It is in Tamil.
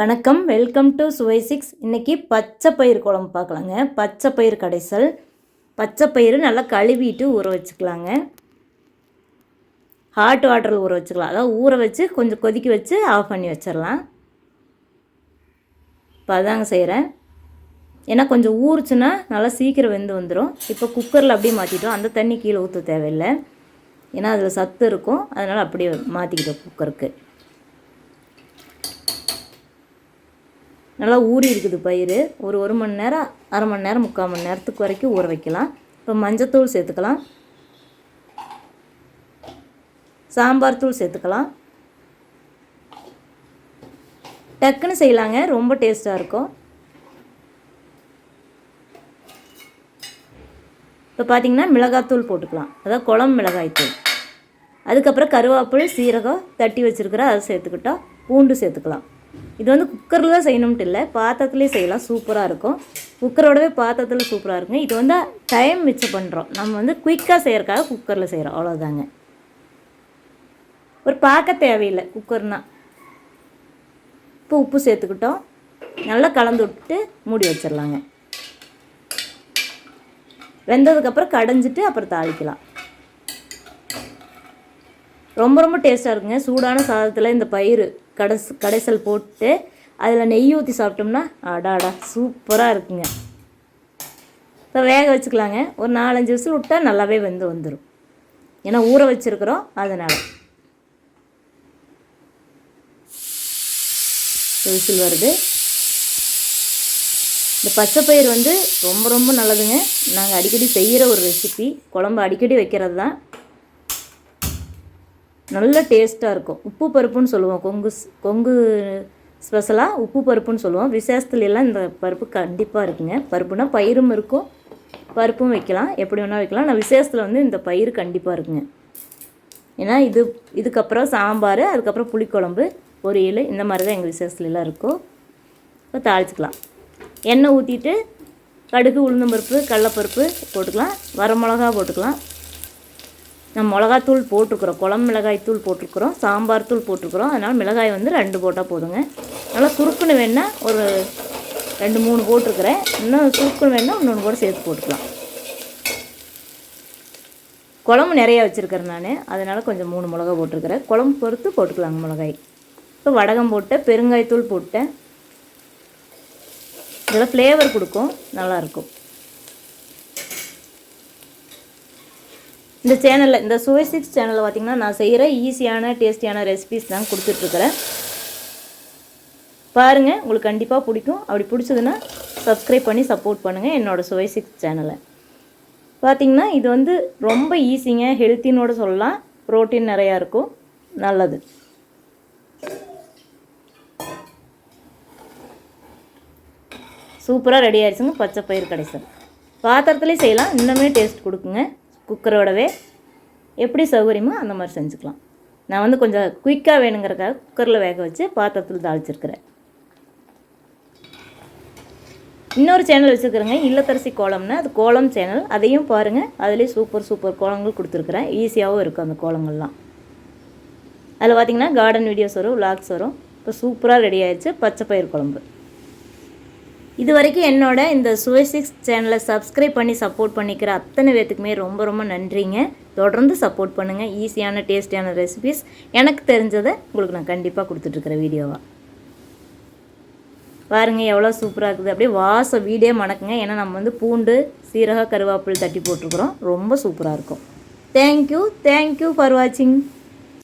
வணக்கம். வெல்கம் டு சுவை சிக்ஸ் இன்றைக்கி பச்சை பயிர் குழம்பு பார்க்கலாங்க. பச்சை பயிர் கடைசல். பச்சை பயிறு நல்லா கழுவிட்டு ஊற வச்சுக்கலாங்க. ஹாட் வாட்டரில் ஊற வச்சுக்கலாம். அதாவது ஊற வச்சு கொஞ்சம் கொதிக்க வச்சு ஆஃப் பண்ணி வச்சிடலாம். இப்போ அதாங்க செய்கிறேன் ஏன்னா கொஞ்சம் ஊறுச்சுன்னா நல்லா சீக்கிரம் வெந்து வந்துடும் இப்போ குக்கரில் அப்படியே மாற்றிட்டோம் அந்த தண்ணி கீழே ஊற்ற தேவையில்லை. ஏன்னா அதில் சத்து இருக்கும். அதனால் அப்படியே மாற்றிக்கிட்டோம் குக்கருக்கு நல்லா ஊறி இருக்குது பயிர் ஒரு ஒரு மணி நேரம் அரை மணி நேரம் முக்கால் மணி நேரத்துக்கு வரைக்கும் ஊற வைக்கலாம். இப்போ மஞ்சத்தூள் சேர்த்துக்கலாம். சாம்பார் தூள் சேர்த்துக்கலாம். டக்குன்னு செய்யலாங்க. ரொம்ப டேஸ்ட்டாக இருக்கும். இப்போ பார்த்தீங்கன்னா மிளகாத்தூள் போட்டுக்கலாம். அதாவது குழம்பு மிளகாய்த்தூள் அதுக்கப்புறம் கருவேப்பிலை சீரகம் தட்டி வச்சுருக்கிற அதை சேர்த்துக்கிட்டோம் பூண்டு சேர்த்துக்கலாம். இது வந்து குக்கரில் தான் செய்யணும்ட்டு இல்லை பாத்திரத்துலேயே செய்யலாம். சூப்பராக இருக்கும். குக்கரோடவே பாத்திரத்தில் சூப்பராக இருக்குங்க. இது வந்து டைம் மிச்சம் பண்ணுறோம் நம்ம வந்து குயிக்காக செய்கிறக்காக குக்கரில் செய்கிறோம் அவ்வளோதாங்க ஒரு பார்க்க தேவையில்லை குக்கர்னால் இப்போ உப்பு சேர்த்துக்கிட்டோம். நல்லா கலந்து விட்டு மூடி வச்சிடலாங்க வெந்ததுக்கப்புறம் கடைஞ்சிட்டு அப்புறம் தாளிக்கலாம். ரொம்ப ரொம்ப டேஸ்ட்டாக இருக்குங்க. சூடான சாதத்தில் இந்த பயிர் கடைஸ் கடைசல் போட்டு அதில் நெய் ஊற்றி சாப்பிட்டோம்னா அடாடா சூப்பராக இருக்குங்க. இப்போ வேக வச்சுக்கலாங்க. ஒரு நாலஞ்சு விசில் விட்டால் நல்லாவே வெந்து வந்துடும் ஏன்னா ஊற வச்சுருக்குறோம் அதனால். விசில் வருது. இந்த பச்சைப்பயிர் வந்து ரொம்ப ரொம்ப நல்லதுங்க. நாங்கள் அடிக்கடி செய்கிற ஒரு ரெசிபி குழம்பு அடிக்கடி வைக்கிறது தான் நல்ல டேஸ்ட்டாக இருக்கும். உப்பு பருப்புன்னு சொல்லுவோம். கொங்கு கொங்கு ஸ்பெஷலாக உப்பு பருப்புன்னு சொல்லுவோம். விசேஷத்துலலாம் இந்த பருப்பு கண்டிப்பாக இருக்குங்க. பருப்புனா பயிரும் இருக்கும். பருப்பும் வைக்கலாம். எப்படி வேணால் வைக்கலாம். நான் விசேஷத்தில் வந்து இந்த பயிர் கண்டிப்பாக இருக்குங்க. ஏன்னா இது இதுக்கப்புறம் சாம்பார் அதுக்கப்புறம் புளிக்குழம்பு பொரியல் இந்த மாதிரி தான் எங்கள் விசேஷத்துலலாம் இருக்கும். இப்போ தாளிச்சிக்கலாம். எண்ணெய் ஊற்றிட்டு கடுகு உளுந்தம்பருப்பு கடலப்பருப்பு போட்டுக்கலாம். வரமிளகா போட்டுக்கலாம். நம்ம மிளகாத்தூள் போட்டிருக்குறோம் குழம்பு மிளகாய் தூள் போட்டிருக்குறோம் சாம்பார் தூள் போட்டிருக்குறோம் அதனால் மிளகாய் வந்து ரெண்டு போட்டால் போதுங்க. நல்லா சுருக்குன்னு வேணால் ஒரு ரெண்டு மூணு போட்டிருக்கிறேன் இன்னும் சுருக்குன்னு வேணால் இன்னொன்று கூட சேர்த்து போட்டுக்கலாம். குழம்பு நிறையா வச்சுருக்கிறேன் நான். அதனால் கொஞ்சம் மூணு மிளகா போட்டிருக்கிறேன் குழம்பு பொறுத்து போட்டுக்கலாங்க மிளகாய். இப்போ வடகம் போட்டேன். பெருங்காயத்தூள் போட்டேன். இதெல்லாம் ஃப்ளேவர் கொடுக்கும். நல்லாயிருக்கும் இந்த சேனலில் இந்த சுவை சிக்ஸ் சேனலில் பார்த்திங்கன்னா நான் செய்கிற ஈஸியான டேஸ்டியான ரெசிபிஸ் தான் கொடுத்துட்ருக்குறேன். பாருங்கள் உங்களுக்கு கண்டிப்பாக பிடிக்கும். அப்படி பிடிச்சதுன்னா சப்ஸ்கிரைப் பண்ணி சப்போர்ட் பண்ணுங்கள் என்னோடய சுவை சிக்ஸ் சேனலை பார்த்திங்கன்னா இது வந்து ரொம்ப ஈஸிங்க. ஹெல்த்தினோடு சொல்லலாம். ப்ரோட்டீன் நிறையா இருக்கும். நல்லது. சூப்பராக ரெடி ஆயிடுச்சுங்க. பச்சை பயிர் கடைசல். பாத்திரத்துலேயும் செய்யலாம். இன்னுமே டேஸ்ட் கொடுக்குங்க. குக்கரோடவே எப்படி சௌகரியமோ அந்த மாதிரி செஞ்சுக்கலாம். நான் வந்து கொஞ்சம் குயிக்காக வேணுங்கிறக்காக குக்கரில் வேக வச்சு பாத்திரத்தில் தாளிச்சிருக்கிறேன். இன்னொரு சேனல் வச்சுருக்குறேங்க இல்லத்தரசி கோலம்னு. அது கோலம் சேனல் அதையும் பாருங்கள் அதுலேயும் சூப்பர் சூப்பர் கோலங்கள் கொடுத்துருக்குறேன். ஈஸியாகவும் இருக்கும் அந்த கோலங்கள்லாம். அதில் பார்த்திங்கன்னா கார்டன் வீடியோஸ் வரும் விளாக்ஸ் வரும். இப்போ சூப்பராக ரெடி ஆயிடுச்சு. பச்சை பயிர் குழம்பு. இது வரைக்கும் என்னோட இந்த சுவைசிக்ஸ் சேனலை சப்ஸ்கிரைப் பண்ணி சப்போர்ட் பண்ணிக்கிற அத்தனை பேத்துக்குமே ரொம்ப ரொம்ப நன்றிங்க. தொடர்ந்து சப்போர்ட் பண்ணுங்கள் ஈஸியான டேஸ்டியான ரெசிபிஸ் எனக்கு தெரிஞ்சதை உங்களுக்கு நான் கண்டிப்பாக கொடுத்துட்ருக்குற வீடியோவாக பாருங்கள் எவ்வளோ சூப்பராக இருக்குது. அப்படியே வாசம் வீடே மணக்குங்க. ஏன்னா நம்ம வந்து பூண்டு சீரக கருவேப்பில் தட்டி போட்டிருக்குறோம். ரொம்ப சூப்பராக இருக்கும். தேங்க்யூ தேங்க்யூ ஃபார் வாட்சிங்